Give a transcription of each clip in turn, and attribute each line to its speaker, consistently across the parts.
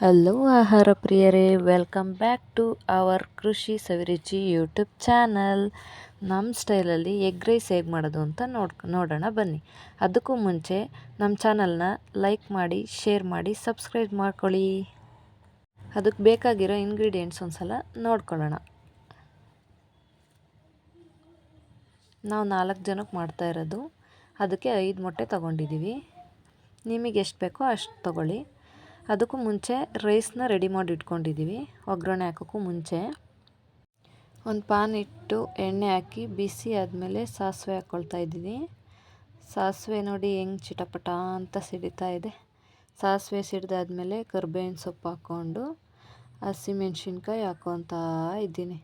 Speaker 1: Hello ಆಹಾರ ಪ್ರಿಯರೇ welcome back to our ಕೃಷಿ ಸವಿರುಚಿ ಯೂಟ್ಯೂಬ್ ಚಾನಲ್. ನಮ್ಮ ಸ್ಟೈಲಲ್ಲಿ ಎಗ್ ರೈಸ್ ಹೇಗೆ ಮಾಡೋದು ಅಂತ ನೋಡ್, ನೋಡೋಣ ಬನ್ನಿ. ಅದಕ್ಕೂ ಮುಂಚೆ ನಮ್ಮ ಚಾನಲ್ನ ಲೈಕ್ ಮಾಡಿ ಶೇರ್ ಮಾಡಿ ಸಬ್ಸ್ಕ್ರೈಬ್ ಮಾಡ್ಕೊಳ್ಳಿ. ಅದಕ್ಕೆ ಬೇಕಾಗಿರೋ ಇಂಗ್ರೀಡಿಯೆಂಟ್ಸ್ ಒಂದು ಸಲ ನೋಡ್ಕೊಳ್ಳೋಣ. ನಾವು ನಾಲ್ಕು ಜನಕ್ಕೆ ಮಾಡ್ತಾ ಇರೋದು. ಅದಕ್ಕೆ ಐದು ಮೊಟ್ಟೆ ತೊಗೊಂಡಿದ್ದೀವಿ ನಿಮಗೆ ಎಷ್ಟು ಬೇಕೋ ಅಷ್ಟು ತೊಗೊಳ್ಳಿ. ಅದಕ್ಕೂ ಮುಂಚೆ ರೈಸ್ನ ರೆಡಿ ಮಾಡಿ ಇಟ್ಕೊಂಡಿದ್ದೀವಿ. ಒಗ್ಗರಣೆ ಹಾಕೋಕ್ಕೂ ಮುಂಚೆ. ಒಂದು ಪಾನ್ ಇಟ್ಟು ಎಣ್ಣೆ ಹಾಕಿ ಬಿಸಿ ಆದಮೇಲೆ ಸಾಸಿವೆ ಹಾಕ್ಕೊಳ್ತಾ ಇದ್ದೀನಿ ಸಾಸಿವೆ ನೋಡಿ ಹೆಂಗೆ ಚಿಟಪಟ ಅಂತ ಸಿಡಿತಾ ಇದೆ. ಸಾಸಿವೆ ಸಿಡಿದಾದ್ಮೇಲೆ ಕರ್ಬೇವಿನ ಸೊಪ್ಪು ಹಾಕ್ಕೊಂಡು ಹಸಿಮೆಣ್ಸಿನ್ಕಾಯಿ ಹಾಕ್ಕೊತಾ ಇದ್ದೀನಿ.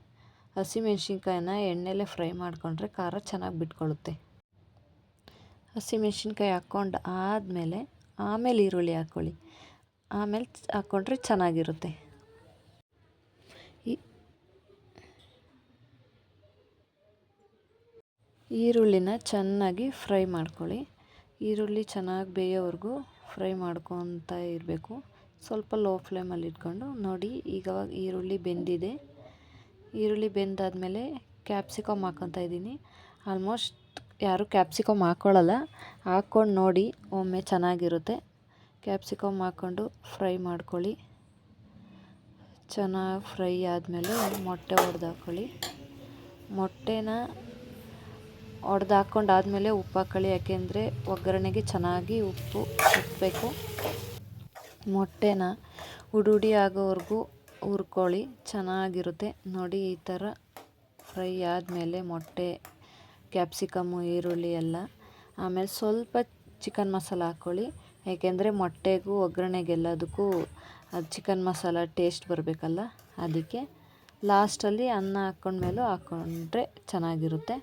Speaker 1: ಹಸಿಮೆಣ್ಸಿನ್ಕಾಯಿನ ಎಣ್ಣೆಲೇ ಫ್ರೈ ಮಾಡಿಕೊಂಡ್ರೆ ಖಾರ ಚೆನ್ನಾಗಿ ಬಿಟ್ಕೊಳ್ಳುತ್ತೆ ಹಸಿಮೆಣ್ಸಿನ್ಕಾಯಿ ಹಾಕ್ಕೊಂಡು ಆದಮೇಲೆ ಆಮೇಲೆ ಈರುಳ್ಳಿ ಹಾಕ್ಕೊಳ್ಳಿ ಆಮೇಲೆ ಹಾಕ್ಕೊಂಡ್ರೆ ಚೆನ್ನಾಗಿರುತ್ತೆ. ಈರುಳ್ಳಿನ ಚೆನ್ನಾಗಿ ಫ್ರೈ ಮಾಡ್ಕೊಳ್ಳಿ. ಈರುಳ್ಳಿ ಚೆನ್ನಾಗಿ ಬೇಯೋವರೆಗೂ ಫ್ರೈ ಮಾಡ್ಕೊತ ಇರಬೇಕು. ಸ್ವಲ್ಪ ಲೋ ಫ್ಲೇಮಲ್ಲಿ ಇಟ್ಕೊಂಡು ನೋಡಿ ಈಗ ಈರುಳ್ಳಿ ಬೆಂದಿದೆ. ಈರುಳ್ಳಿ ಬೆಂದಾದಮೇಲೆ ಕ್ಯಾಪ್ಸಿಕಮ್ ಹಾಕೊತ ಇದ್ದೀನಿ. ಆಲ್ಮೋಸ್ಟ್ ಯಾರು ಕ್ಯಾಪ್ಸಿಕಮ್ ಹಾಕ್ಕೊಳ್ಳಲ್ಲ ಹಾಕ್ಕೊಂಡು ನೋಡಿ ಒಮ್ಮೆ ಚೆನ್ನಾಗಿರುತ್ತೆ. ಕ್ಯಾಪ್ಸಿಕಮ್ ಹಾಕ್ಕೊಂಡು ಫ್ರೈ ಮಾಡ್ಕೊಳ್ಳಿ. ಚೆನ್ನಾಗಿ ಫ್ರೈ ಆದಮೇಲೆ ಮೊಟ್ಟೆ ಒಡೆದು ಹಾಕ್ಕೊಳ್ಳಿ ಮೊಟ್ಟೆನ ಒಡೆದು ಹಾಕ್ಕೊಂಡು ಆದಮೇಲೆ ಉಪ್ಪು ಹಾಕ್ಕೊಳ್ಳಿ ಯಾಕೆಂದರೆ ಒಗ್ಗರಣೆಗೆ ಚೆನ್ನಾಗಿ ಉಪ್ಪು ಉಪ್ಪಬೇಕು ಮೊಟ್ಟೆನ ಉಡುಡಿ ಆಗೋವರೆಗೂ ಹುರ್ಕೊಳ್ಳಿ. ಚೆನ್ನಾಗಿರುತ್ತೆ. ನೋಡಿ ಈ ಥರ ಫ್ರೈ ಆದಮೇಲೆ ಮೊಟ್ಟೆ, ಕ್ಯಾಪ್ಸಿಕಮ್ಮು, ಈರುಳ್ಳಿ ಎಲ್ಲ. ಆಮೇಲೆ ಸ್ವಲ್ಪ ಚಿಕನ್ ಮಸಾಲ ಹಾಕ್ಕೊಳ್ಳಿ ಏಕೆಂದರೆ ಮೊಟ್ಟೆಗೂ ಒಗ್ಗರಣೆಗೆಲ್ಲದಕ್ಕೂ ಅದು ಚಿಕನ್ ಮಸಾಲ ಟೇಸ್ಟ್ ಬರಬೇಕಲ್ಲ, ಅದಕ್ಕೆ ಲಾಸ್ಟಲ್ಲಿ ಅನ್ನ ಹಾಕ್ಕೊಂಡ್ಮೇಲೂ ಹಾಕ್ಕೊಂಡ್ರೆ ಚೆನ್ನಾಗಿರುತ್ತೆ.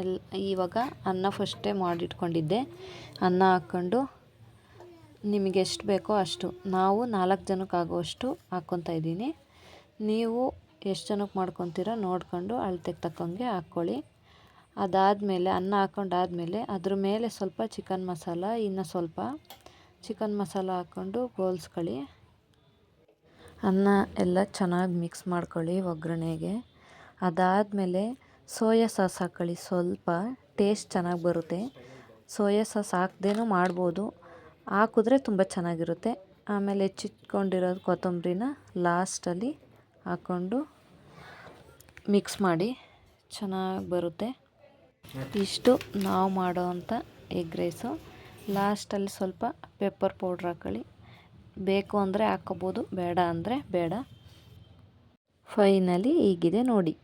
Speaker 1: ಎಲ್, ಇವಾಗ ಅನ್ನ ಫಸ್ಟೇ ಮಾಡಿಟ್ಕೊಂಡಿದ್ದೆ. ಅನ್ನ ಹಾಕ್ಕೊಂಡು ನಿಮಗೆ ಎಷ್ಟು ಬೇಕೋ ಅಷ್ಟು, ನಾವು ನಾಲ್ಕು ಜನಕ್ಕೆ ಆಗುವಷ್ಟು ಹಾಕ್ಕೊತಾ ಇದ್ದೀನಿ. ನೀವು ಎಷ್ಟು ಜನಕ್ಕೆ ಮಾಡ್ಕೊತೀರ ನೋಡ್ಕೊಂಡು ಅಳತೆಗೆ ತಕ್ಕಂಗೆ ಹಾಕ್ಕೊಳ್ಳಿ. ಅದಾದಮೇಲೆ, ಅನ್ನ ಹಾಕೊಂಡಾದ್ಮೇಲೆ ಅದ್ರ ಮೇಲೆ ಸ್ವಲ್ಪ ಚಿಕನ್ ಮಸಾಲ, ಇನ್ನು ಸ್ವಲ್ಪ ಚಿಕನ್ ಮಸಾಲ ಹಾಕ್ಕೊಂಡು ಗೋಲ್ಸ್ಕೊಳ್ಳಿ. ಅನ್ನ ಎಲ್ಲ ಚೆನ್ನಾಗಿ ಮಿಕ್ಸ್ ಮಾಡ್ಕೊಳ್ಳಿ ಒಗ್ಗರಣೆಗೆ. ಅದಾದಮೇಲೆ ಸೋಯಾ ಸಾಸ್ ಹಾಕ್ಕೊಳ್ಳಿ ಸ್ವಲ್ಪ ಟೇಸ್ಟ್ ಚೆನ್ನಾಗಿ ಬರುತ್ತೆ. ಸೋಯಾ ಸಾಸ್ ಹಾಕ್ದೇನೂ ಮಾಡ್ಬೋದು. ಹಾಕಿದ್ರೆ ತುಂಬ ಚೆನ್ನಾಗಿರುತ್ತೆ. ಆಮೇಲೆ ಹೆಚ್ಚಿಟ್ಕೊಂಡಿರೋದು ಕೊತ್ತಂಬರಿನ ಲಾಸ್ಟಲ್ಲಿ ಹಾಕ್ಕೊಂಡು ಮಿಕ್ಸ್ ಮಾಡಿ, ಚೆನ್ನಾಗಿ ಬರುತ್ತೆ. ಇಷ್ಟು ನಾವು ಮಾಡೋವಂಥ ಎಗ್ ರೈಸು. ಲಾಸ್ಟಲ್ಲಿ ಸ್ವಲ್ಪ ಪೆಪ್ಪರ್ ಪೌಡ್ರ್ ಹಾಕೊಳ್ಳಿ. ಬೇಕು ಅಂದರೆ ಹಾಕ್ಕೋಬೋದು, ಬೇಡ ಅಂದರೆ ಬೇಡ. ಫೈನಲಿ ಹೀಗಿದೆ ನೋಡಿ.